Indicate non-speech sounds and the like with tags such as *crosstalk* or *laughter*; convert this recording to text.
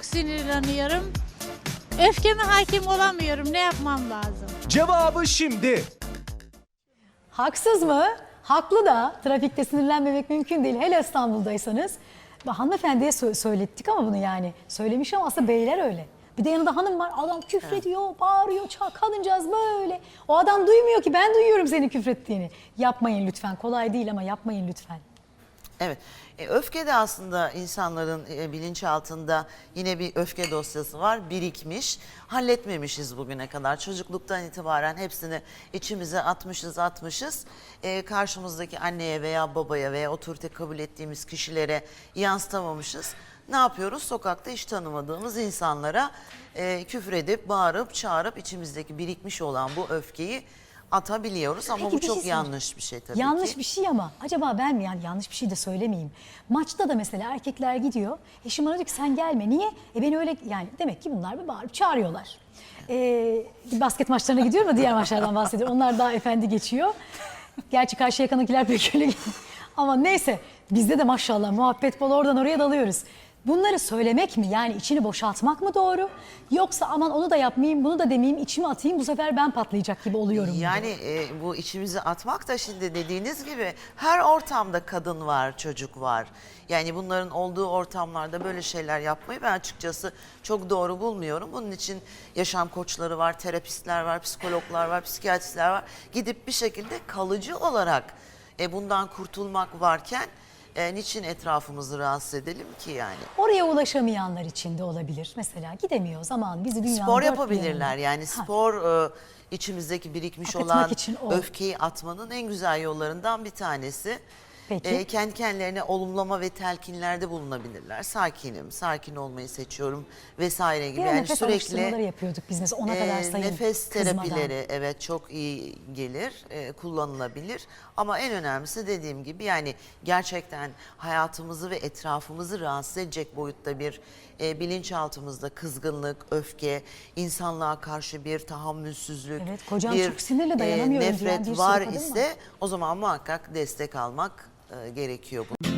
çok sinirleniyorum. Öfkeme hakim olamıyorum. Ne yapmam lazım? Cevabı şimdi. Haksız mı? Haklı da. Trafikte sinirlenmemek mümkün değil. Hele İstanbul'daysanız. Hanımefendiye sö- söylettik ama bunu yani. Söylemiş ama aslında beyler öyle. Bir de yanında hanım var. Adam küfrediyor, bağırıyor. Ça- Kadıncağız böyle. O adam duymuyor ki ben duyuyorum senin küfrettiğini. Yapmayın lütfen. Kolay değil ama yapmayın lütfen. Evet. E, öfke de aslında insanların e, bilinçaltında yine bir öfke dosyası var. Birikmiş. Halletmemişiz bugüne kadar. Çocukluktan itibaren hepsini içimize atmışız atmışız. E, karşımızdaki anneye veya babaya veya otorite kabul ettiğimiz kişilere yansıtamamışız. Ne yapıyoruz? Sokakta hiç tanımadığımız insanlara e, küfür edip, bağırıp, çağırıp içimizdeki birikmiş olan bu öfkeyi atabiliyoruz. Ama Peki bu bir çok şey yanlış bir şey tabii yanlış ki. bir şey ama acaba ben mi yani yanlış bir şey de söylemeyeyim. Maçta da mesela erkekler gidiyor. Eşim bana diyor ki sen gelme. Niye? E beni öyle yani demek ki bunlar bir bağırıp çağırıyorlar. Ee, basket maçlarına gidiyorum ama diğer maçlardan bahsediyorum. Onlar daha efendi geçiyor. Gerçi karşı yakındakiler pek öyle *laughs* Ama neyse bizde de maşallah muhabbet bol oradan oraya dalıyoruz. Bunları söylemek mi yani içini boşaltmak mı doğru? Yoksa aman onu da yapmayayım bunu da demeyeyim içime atayım bu sefer ben patlayacak gibi oluyorum. Yani e, bu içimizi atmak da şimdi dediğiniz gibi her ortamda kadın var, çocuk var. Yani bunların olduğu ortamlarda böyle şeyler yapmayı ben açıkçası çok doğru bulmuyorum. Bunun için yaşam koçları var, terapistler var, psikologlar var, psikiyatristler var. Gidip bir şekilde kalıcı olarak e, bundan kurtulmak varken e, niçin etrafımızı rahatsız edelim ki yani? Oraya ulaşamayanlar için de olabilir. Mesela gidemiyor zaman bizi dünyanın Spor dört bir yapabilirler yanına- yani Ha, spor e, içimizdeki birikmiş Akıtmak olan için o. öfkeyi atmanın en güzel yollarından bir tanesi. Peki. E, kendi kendilerine olumlama ve telkinlerde bulunabilirler. Sakinim, sakin olmayı seçiyorum vesaire gibi. Bir yani nefes sürekli yapıyorduk biz mesela ona kadar e, sayın nefes kızmadan. terapileri evet çok iyi gelir, e, kullanılabilir. Ama en önemlisi dediğim gibi yani gerçekten hayatımızı ve etrafımızı rahatsız edecek boyutta bir e, bilinçaltımızda kızgınlık, öfke, insanlığa karşı bir tahammülsüzlük, Evet, kocam bir çok sinirli, dayanamıyorum diyen nefret bir sürü var ise o zaman muhakkak destek almak e, gerekiyor. Bu.